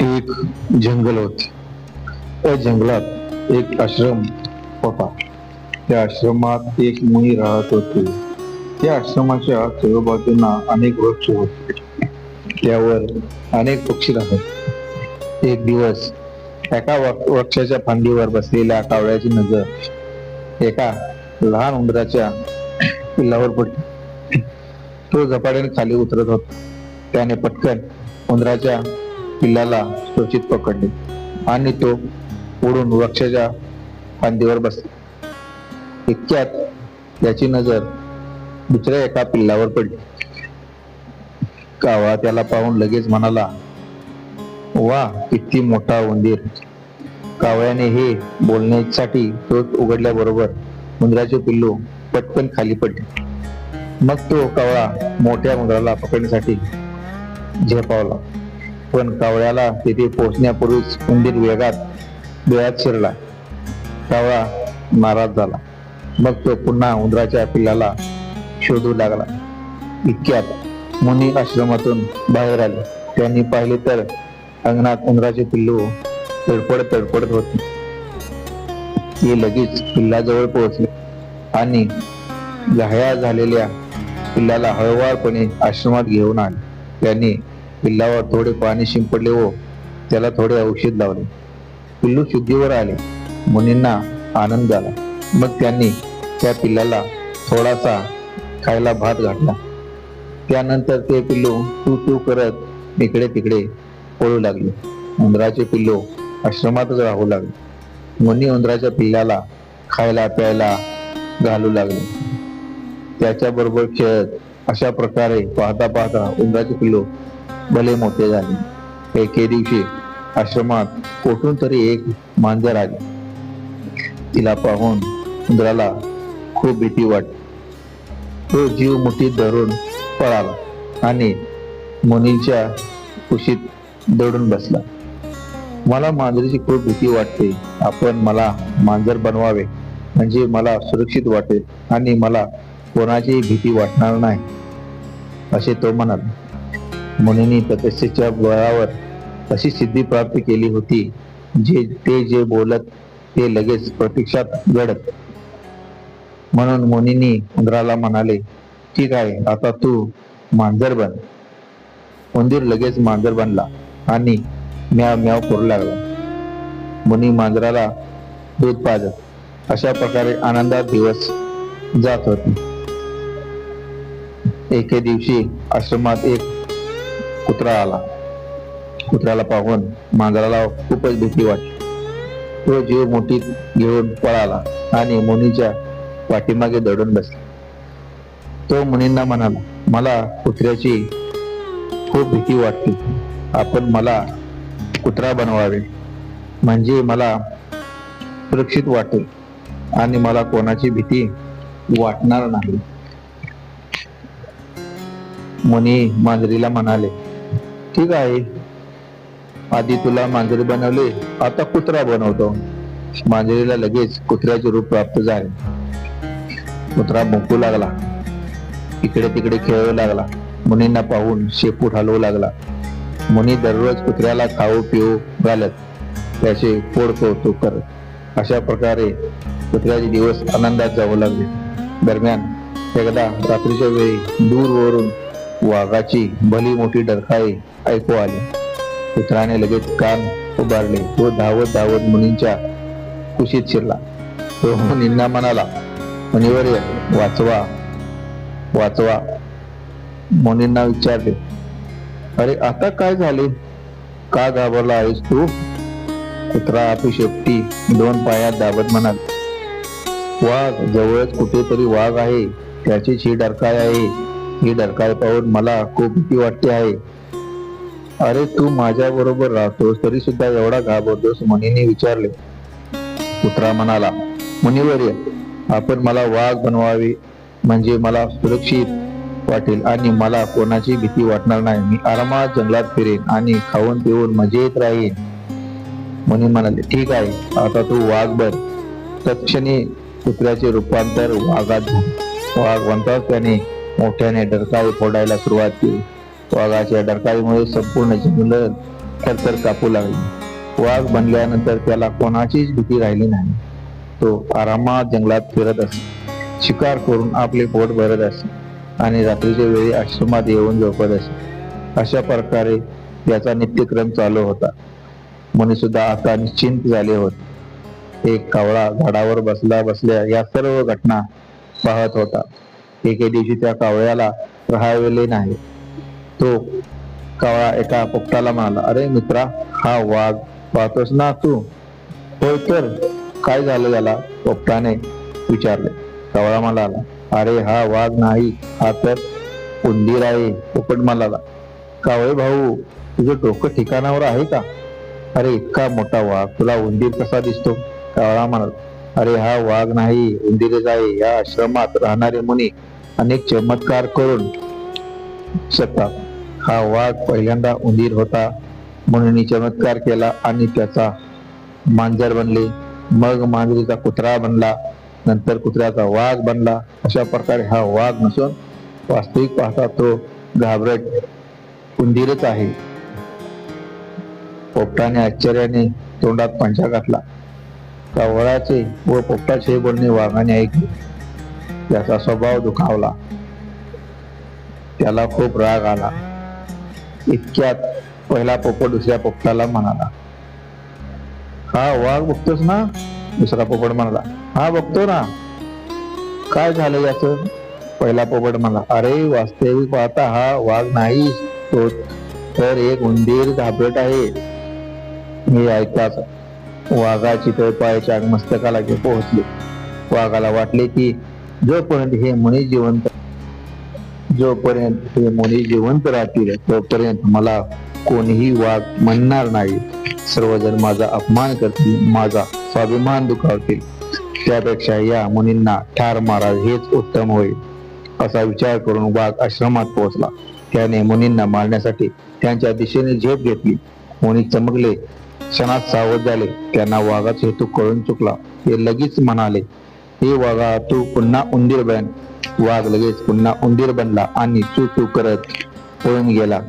एक जंगल होते त्या जंगलात एक आश्रम होता. त्या आश्रमात एक मुनी राहत होते. त्या आश्रमाच्या सर्व बाजूंना अनेक वृक्ष होते. त्यावर अनेक पक्षी राहत. एक दिवस एका वृक्षाच्या फांदीवर बसलेल्या कावळ्याची नजर एका लहान उंदराच्या पिल्लावर पडली. तो झपाट्याने खाली उतरत होता. त्याने पटकन उंदराच्या पिल्लाला सुरक्षित पकडले आणि तो उडून वृक्षाच्या फांदीवर बसला. इतक्यात त्याची नजर दुसऱ्या एका पिल्लावर पडली. कावळा त्याला पाहून लगेच म्हणाला वा किती मोठा उंदीर. कावळ्याने हे बोलण्यासाठी तोच उघडल्याबरोबर उंदराचे पिल्लू पटकन खाली पडले. मग तो कावळा मोठ्या उंदराला पकडण्यासाठी झेपावला. पण कावळ्याला तिथे पोहोचण्यापूर्वीच उंदीर वेगात वेळात शिरला. कावळा नाराज झाला. मग तो पुन्हा उंदराच्या पिल्लाला शोधू लागला. इतक्यात मुनी आश्रमातून बाहेर आले. त्यांनी पाहिले तर अंगणात उंदराचे पिल्लू तडपड तडपडत होते. ते लगेच पिल्लाजवळ पोहोचले आणि घाया झालेल्या पिल्लाला हळूवारपणे आश्रमात घेऊन आले. त्यांनी पिल्लावर थोडे पाणी शिंपडले व त्याला थोडे औषध लावले. पिल्लू शुद्धीवर आले. मुनींना आनंद झाला. मग त्यांनी त्या पिल्लाला थोडासा खायला भात घातला. त्यानंतर ते पिल्लू टू टू करत इकडे तिकडे पळू लागले. उंदराचे पिल्लू आश्रमातच राहू लागले. मुनी उंदराच्या पिल्लाला खायला प्यायला घालू लागले. त्याच्या बरोबर खेळत अशा प्रकारे पाहता पाहता उंदराचे पिल्लू भले मोठे झाले. एके दिवशी आश्रमात कोठून तरी एक मांजर आली. तिला पाहून इंद्राला खूप भीती वाटली. तो जीव मुठीत धरून पळाला आणि मुनीच्या कुशीत दडून बसला. मला मांजरीची खूप भीती वाटते. आपण मला मांजर बनवावे म्हणजे मला सुरक्षित वाटेल आणि मला कोणाचीही भीती वाटणार नाही असे तो म्हणाला. मुनींनी तपस्येच्या बळावर अशी सिद्धी प्राप्त केली होती जे ते जे बोलत ते लगेच प्रत्यक्षात घडत. म्हणून मुनींनी उंदराला म्हणाले ठीक आहे आता तू मांजर बन. उंदीर लगेच मांजर बनला आणि म्याव म्याव करू लागला. मुनी मांजराला दूध पाजत अशा प्रकारे आनंदात दिवस जात होते. एके दिवशी आश्रमात एक कुत्रा आला कुत्र्याला पाहून मांजराला खूपच भीती वाटली. तो जीव मोठीत घेऊन पळाला आणि मुनीच्या पाठीमागे दडून बसला. तो मुनींना म्हणाला मला कुत्र्याची खूप भीती वाटते आपण मला कुत्रा बनवावे. म्हणजे मला सुरक्षित वाटेल आणि मला कोणाची भीती वाटणार नाही. मुनी मांजरीला म्हणाले ठीक आहे. आधी तुला मांजरी बनवले आता कुत्रा बनवतो. मांजरीला लगेच कुत्र्याचे रूप प्राप्त झाले. कुत्रा भुंकू लागला. इकडे तिकडे खेळू लागला. मुनींना पाहून शेपूट हलवू लागला. मुनी दररोज कुत्र्याला खाऊ पिऊ घालत. त्याचे पोड कौतुक करत. अशा प्रकारे कुत्र्याचे दिवस आनंदात जाऊ लागले. दरम्यान एकदा रात्रीच्या वेळी दूरवरून वाघाची भली मोठी डरकाळी ऐकू आली. पुत्राने लगेच कान उभारले तो धावत धावत मुनींच्या कुशीत शिरला. तो मुनींना म्हणाला मुनिवर्य वाचवा वाचवा. मुनींना विचारले अरे आता काय झाले? का घाबरला आहेस तू? कुत्रा आपली शेपटी दोन पायात दाबत म्हणाल वाघ जवळच कुठेतरी वाघ आहे त्याची शी डरकाळ आहे. ही ढकाळ पाहून मला खूप भीती वाटते आहे. अरे तू माझ्या बरोबर राहतोस तरी सुद्धा एवढा घाबरतोस मुनीने विचारले. कुत्रा म्हणाला मुनिवर्य आपण मला वाघ बनवावे म्हणजे मला सुरक्षित वाटेल आणि मला कोणाची भीती वाटणार नाही. मी आरामात जंगलात फिरेन आणि खाऊन पिऊन मजेत राहीन. मुनी म्हणाले ठीक आहे आता तू वाघ बन. तत्क्षणी कुत्र्याचे रूपांतर वाघात वाघ म्हणताच त्याने मोठ्याने डरकाळी फोडायला सुरुवात केली. वाघाच्या डरकाळीमुळे संपूर्ण जंगल थरथर कापू लागली. वाघ बनल्यानंतर त्याला कोणाचीच भीती राहिली नाही. तो आरामात जंगलात फिरत असे. शिकार करून आपले पोट भरत असे. आणि रात्रीच्या वेळी आश्रमात येऊन झोपत असे. अशा प्रकारे त्याचा नित्यक्रम चालू होता. मुनी सुद्धा आता निश्चिंत झाले होते. एक कावळा झाडावर बसल्या बसल्या या सर्व घटना पाहत होता. एके दिवशी त्या कावळ्याला राहावेले नाही. तो कावळा एका पोपटाला म्हणाला अरे मित्रा हा वाघ पाहतोस ना तू? होय तर. काय झालं याला? पोपटाने विचारले. कावळा म्हणाला अरे हा वाघ नाही हा तर उंदीर आहे पोपट म्हणाला. कावळे भाऊ तुझं डोकं ठिकाणावर आहे का? अरे इतका मोठा वाघ तुला उंदीर कसा दिसतो? कावळा म्हणाला. अरे हा वाघ नाही उंदीरच आहे या आश्रमात राहणारे मुनी अनेक चमत्कार करून शकतात. हा वाघ पहिल्यांदा उंदीर होता म्हणून चमत्कार केला आणि त्याचा मांजर बनले. मग मांजरीचा कुत्रा बनला नंतर कुत्र्याचा वाघ बनला. अशा प्रकारे हा वाघ नसून वास्तविक पाहता तो घाबरट उंदीरच आहे. पोपटाने आश्चर्याने तोंडात पंचा घातला. कवळाचे व पोपटाचे बोलणे वाघाने ऐकले. त्याचा स्वभाव दुखावला. त्याला खूप राग आला. इतक्यात पहिला पोपट दुसऱ्या पोपटाला म्हणाला हा वाघ बघतोस ना? दुसरा पोपट म्हणाला हा बघतो ना. काय झालं याच? पहिला पोपट म्हणाला अरे वास्तविक पाहता हा वाघ नाही तो तर एक उंदीर घाबरट आहे. मी ऐकताच वाघाची तळपायाच्या मस्तकाला घेऊन पोहोचले. वाघाला वाटले की जोपर्यंत हे मुनी जिवंत जोपर्यंत हे मुनी जिवंत राहतील तोपर्यंत मला कोणीही वाघ म्हणणार नाही. सर्वजण माझा अपमान करतील माझा स्वाभिमान दुखावतील. त्यापेक्षा या मुनींना ठार मारा हेच उत्तम होईल. असा विचार करून वाघ आश्रमात पोहोचला. त्याने मुनींना मारण्यासाठी त्यांच्या दिशेने झेप घेतली. मुनी चमकले. क्षणात सावध झाले. त्यांना वाघाचा हेतू कळून चुकला. ते लगेच म्हणाले हे वाघा तू पुन्हा उंदीर बन. वाघ लगेच पुन्हा उंदीर बनला आणि चू चू करत पळून गेला.